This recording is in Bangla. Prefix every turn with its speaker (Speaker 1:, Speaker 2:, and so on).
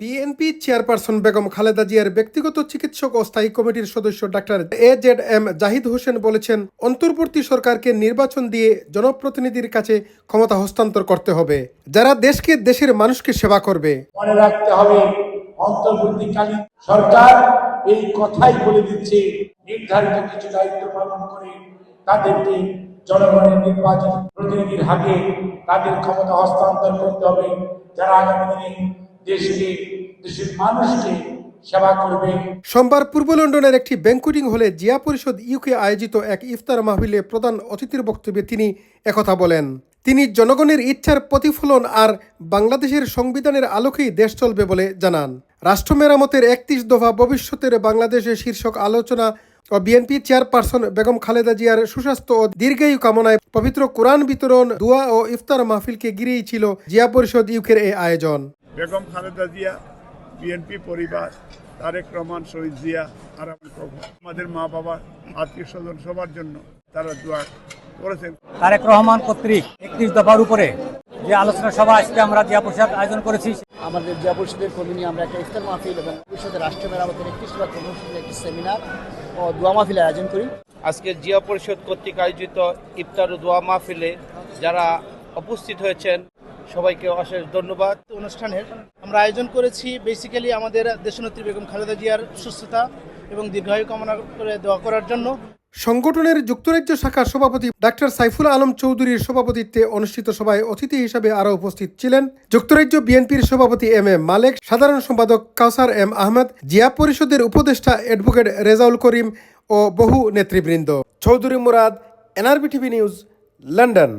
Speaker 1: বিএনপি চেয়ারপারসন বেগম খালেদা জিয়ার ব্যক্তিগত চিকিৎসক ও স্থায়ী কমিটির সদস্য doctor A Z M Zahid Hossain বলেছেন, অন্তর্বর্তী সরকারকে নির্বাচন দিয়ে জনপ্রতিনিধির কাছে ক্ষমতা হস্তান্তর করতে হবে। যারা দেশকে দেশের মানুষকে সেবা করবে।
Speaker 2: মনে রাখতে হবে, অন্তর্বর্তীকালীন সরকার এই কথাই বলে দিচ্ছে, নির্ধারিত কিছু দায়িত্ব পালন করে তাদেরকে জনগণের নির্বাচিত প্রতিনিধির হাতে তাদের ক্ষমতা হস্তান্তর করতে হবে। যারা আগামী দিনে দেশকে দেশের মানুষকে সেবা করবে
Speaker 1: সোমবার পূর্ব লন্ডনের একটি ব্যাংকুটিং হলে জিয়া পরিষদ ইউকে আয়োজিত এক ইফতার মাহফিলে প্রধান অতিথির বক্তব্যে তিনি একথা বলেন। তিনি জনগণের ইচ্ছার প্রতিফলন আর বাংলাদেশের সংবিধানের আলোকেই দেশ চলবে বলে জানান। রাষ্ট্র মেরামতের একত্রিশ দফা ভবিষ্যতের বাংলাদেশের শীর্ষক আলোচনা ও বিএনপি চেয়ারপারসন বেগম খালেদা জিয়ার সুস্বাস্থ্য ও দীর্ঘায়ু কামনায় পবিত্র কোরআন বিতরণ, দোয়া ও ইফতার মাহফিলকে ঘিরেই ছিল জিয়া পরিষদ ইউকের এই আয়োজন।
Speaker 3: বেগম খালেদা জিয়া বিএনপি পরিবার তারেক রহমান শহীদ জিয়া আর প্রভু। আমাদের মা বাবা আত্মীয় স্বজন সবার জন্য তারা দোয়া করেছেন।
Speaker 4: তারেক রহমান কর্তৃক একত্রিশ দফার উপরে যে আলোচনা সভা আজকে আমরা জিয়া প্রসাদ আয়োজন করেছি
Speaker 5: আমাদের জিয়া পরিষদের কর্মী নিয়ে আমরা একটা ইফতার মাহফিল এবং পরিষদের রাষ্ট্র মেরামতের একত্রিশ বার কর্মসূচির একটি সেমিনার ও দোয়া মাহফিল আয়োজন করি।
Speaker 6: আজকে জিয়া পরিষদ কর্তৃক আয়োজিত ইফতার ও দোয়া মাহফিলে যারা উপস্থিত হয়েছেন সবাইকে অশেষ ধন্যবাদ।
Speaker 7: অনুষ্ঠানের আমরা আয়োজন করেছি বেসিক্যালি আমাদের দেশনেত্রী বেগম খালেদা জিয়ার সুস্থতা এবং দীর্ঘায়ু কামনা করে দোয়া করার জন্য।
Speaker 1: সংগঠনের যুক্তরাজ্য শাখার সভাপতি ডাক্তার সাইফুল আলম চৌধুরীর সভাপতিত্বে অনুষ্ঠিত সভায় অতিথি হিসাবে আরও উপস্থিত ছিলেন যুক্তরাজ্য বিএনপির সভাপতি এম এ মালেক, সাধারণ সম্পাদক কাউসার এম আহমেদ, জিয়া পরিষদের উপদেষ্টা অ্যাডভোকেট রেজাউল করিম ও বহু নেতৃবৃন্দ। Chowdhury Murad, NRB TV news, London.